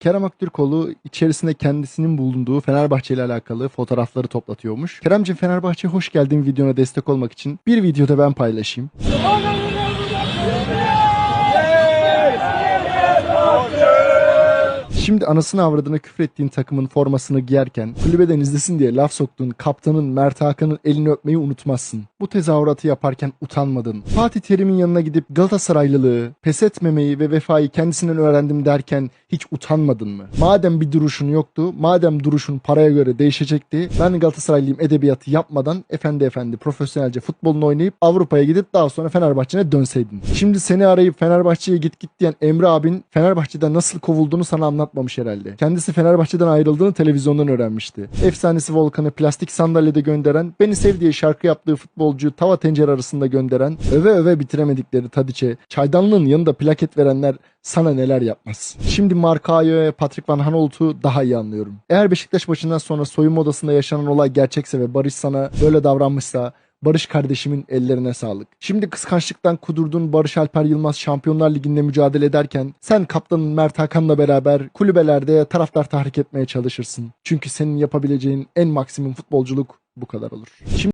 Kerem Aktürkoğlu içerisinde kendisinin bulunduğu Fenerbahçe ile alakalı fotoğrafları toplatıyormuş. Keremciğim Fenerbahçe hoş geldin videona destek olmak için bir videoda ben paylaşayım. Şimdi anasını avradına küfrettiğin takımın formasını giyerken kulübeden izlesin diye laf soktuğun kaptanın Mert Hakan'ın elini öpmeyi unutmazsın. Bu tezahüratı yaparken utanmadın. Fatih Terim'in yanına gidip Galatasaraylılığı, pes etmemeyi ve vefayı kendisinden öğrendim derken hiç utanmadın mı? Madem bir duruşun yoktu, madem duruşun paraya göre değişecekti, ben Galatasaraylıyım edebiyatı yapmadan efendi efendi profesyonelce futbolunu oynayıp Avrupa'ya gidip daha sonra Fenerbahçe'ne dönseydin. Şimdi seni arayıp Fenerbahçe'ye git git diyen Emre abin Fenerbahçe'den nasıl kovulduğunu sana anlatmamış herhalde. Kendisi Fenerbahçe'den ayrıldığını televizyondan öğrenmişti. Efsanesi Volkan'ı plastik sandalyede gönderen, beni sev diye şarkı yaptığı futbolcuyu tava tencere arasında gönderen, öve öve bitiremedikleri Tadiç'e, çaydanlığın yanında plaket verenler sana neler yapmaz. Şimdi Markao'ya ve Patrick Van Aanholt'u daha iyi anlıyorum. Eğer Beşiktaş maçından sonra soyunma odasında yaşanan olay gerçekse ve Barış sana böyle davranmışsa Barış kardeşimin ellerine sağlık. Şimdi kıskançlıktan kudurduğun Barış Alper Yılmaz Şampiyonlar Ligi'nde mücadele ederken sen kaptanın Mert Hakan'la beraber kulübelerde taraftar tahrik etmeye çalışırsın. Çünkü senin yapabileceğin en maksimum futbolculuk bu kadar olur. Şimdi